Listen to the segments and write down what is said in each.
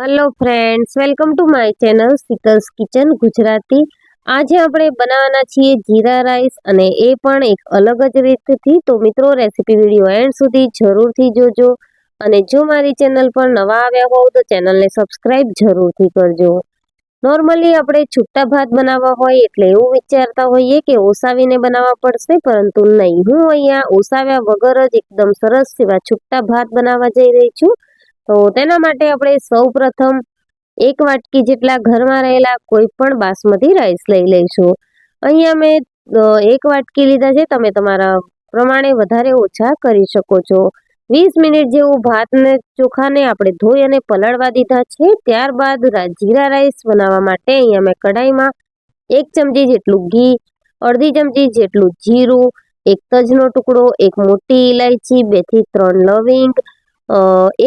Hello friends welcome to my channel સિકલ્સ kitchen Gujarati આજે આપણે બનાવવાના છીએ જીરા રાઈસ અને એ પણ એક અલગ જ રીતથી. તો મિત્રો, રેસીપી વીડિયો એન્ડ સુધી જરૂરથી જોજો. અને જો મારી ચેનલ પર નવા આવ્યા હોવ, તો ચેનલને સબસ્ક્રાઈબ જરૂરથી કરજો. નોર્મલી આપણે છૂટા ભાત બનાવવા હોય એટલે એવું વિચારતા હોઈએ કે ઓસાવીને બનાવવા પડશે, પરંતુ નહીં. હું અહીંયા ઓસાવ્યા વગર જ એકદમ સરસ એવા છૂટા ભાત બનાવવા જઈ રહી છું. તો તેના માટે આપણે સૌ પ્રથમ એક વાટકી જેટલા ઘરમાં રહેલા કોઈ પણ બાસમતી રાઈસ લઈ લઈશું. અહીંયા મેં એક વાટકી લીધા છે. તમે તમારા પ્રમાણે વધારે ઓછા કરી શકો છો. વીસ મિનિટ જેવું ભાતને, ચોખાને આપણે ધોઈ અને પલાળવા દીધા છે. ત્યારબાદ જીરા રાઈસ બનાવવા માટે અહીંયા મેં કઢાઈમાં એક ચમચી જેટલું ઘી, અડધી ચમચી જેટલું જીરું, એક તજનો ટુકડો, એક મોટી ઇલાયચી બેથી ત્રણ લવિંગ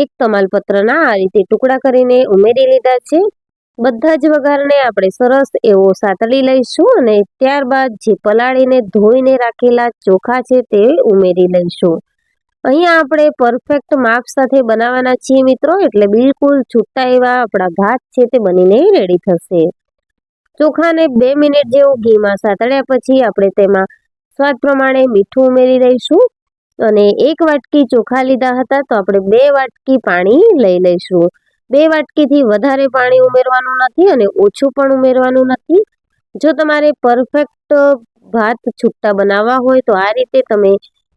એક તમાલપત્રના આ રીતે ટુકડા કરીને ઉમેરી લીધા છે. બધા જ વઘારને આપણે સરસ એવો સાતળી લઈશું અને ત્યારબાદ જે પલાળીને ધોઈને રાખેલા ચોખા છે તે ઉમેરી લઈશું. અહીંયા આપણે પરફેક્ટ માપ સાથે બનાવવાના છીએ મિત્રો, એટલે બિલકુલ છૂટા એવા આપણા ભાત છે તે બનીને રેડી થશે. ચોખાને બે મિનિટ જેવું ઘીમાં સાતળ્યા પછી આપણે તેમાં સ્વાદ પ્રમાણે મીઠું ઉમેરી દઈશું. અને એક વાટકી ચોખા લીધા હતા, તો આપણે બે વાટકી પાણી લઈ લઈશું. બે વાટકીથી વધારે પાણી ઉમેરવાનું નથી અને ઓછું પણ ઉમેરવાનું નથી. જો તમારે પરફેક્ટ ભાત છૂટા બનાવવા હોય, તો આ રીતે તમે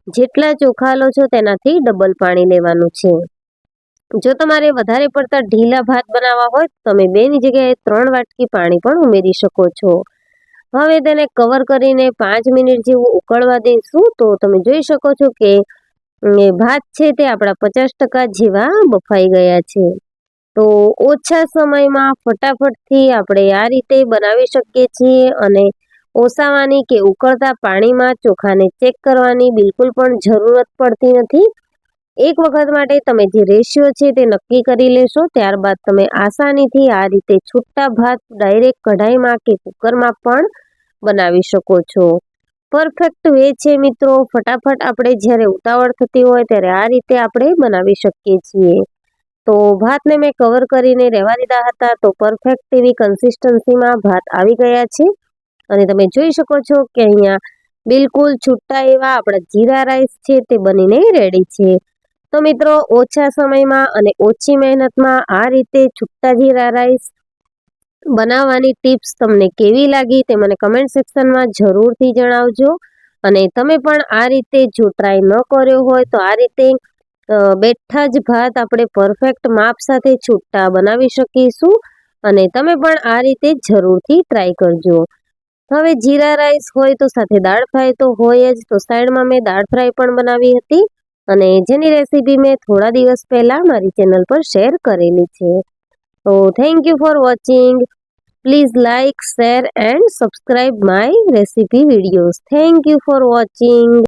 જેટલા ચોખા લો છો, તેનાથી ડબલ પાણી લેવાનું છે. જો તમારે વધારે પડતા ઢીલા ભાત બનાવવા હોય, તો તમે બેની જગ્યાએ ત્રણ વાટકી પાણી પણ ઉમેરી શકો છો. હવે તેને કવર કરીને પાંચ મિનિટ જેવું ઉકળવા દઈશું. તો તમે જોઈ શકો છો કે ભાત છે તે આપણા પચાસ ટકા જેવા બફાઈ ગયા છે. તો ઓછા સમયમાં ફટાફટથી આપણે આ રીતે બનાવી શકીએ છીએ અને ઓસાવાની કે ઉકળતા પાણીમાં ચોખાને ચેક કરવાની બિલકુલ પણ જરૂરત પડતી નથી. એક વખત માટે તમે જે રેશિયો છે તે નક્કી કરી લેશો, ત્યારબાદ તમે આસાનીથી આ રીતે છૂટા ભાત ડાયરેક્ટ કઢાઈમાં કે કુકરમાં પણ બનાવી શકો છો. પરફેક્ટ વે છે મિત્રો. ફટાફટ આપણે જ્યારે ઉતાવળ થતી હોય ત્યારે આ રીતે આપણે બનાવી શકીએ છીએ. તો ભાતને મેં કવર કરીને રહેવા દીધા હતા. તો પરફેક્ટ એવી કન્સિસ્ટન્સીમાં ભાત આવી ગયા છે. અને તમે જોઈ શકો છો કે અહીંયા બિલકુલ છૂટા એવા આપણા જીરા રાઈસ છે તે બનીને રેડી છે. તો મિત્રો, ઓછા સમયમાં અને ઓછી મહેનતમાં આ રીતે છૂટા જીરા રાઈસ બનાવવાની ટિપ્સ તમને કેવી લાગી તે મને કમેન્ટ સેક્શનમાં જરૂરથી જણાવજો. અને તમે પણ આ રીતે જો ટ્રાય ન કર્યો હોય તો આ રીતે બેઠા જ ભાત આપણે પરફેક્ટ માપ સાથે છૂટા બનાવી શકીશું. અને તમે પણ આ રીતે જરૂરથી ટ્રાય કરજો. હવે જીરા રાઈસ હોય તો સાથે દાળ ફ્રાય તો હોય જ. તો સાઈડમાં મેં દાળ ફ્રાય પણ બનાવી હતી. અને જેની રેસીપી મેં થોડા દિવસ પહેલાં મારી ચેનલ પર શેર કરેલી છે. So thank you for watching. Please like, share and subscribe my recipe videos. Thank you for watching.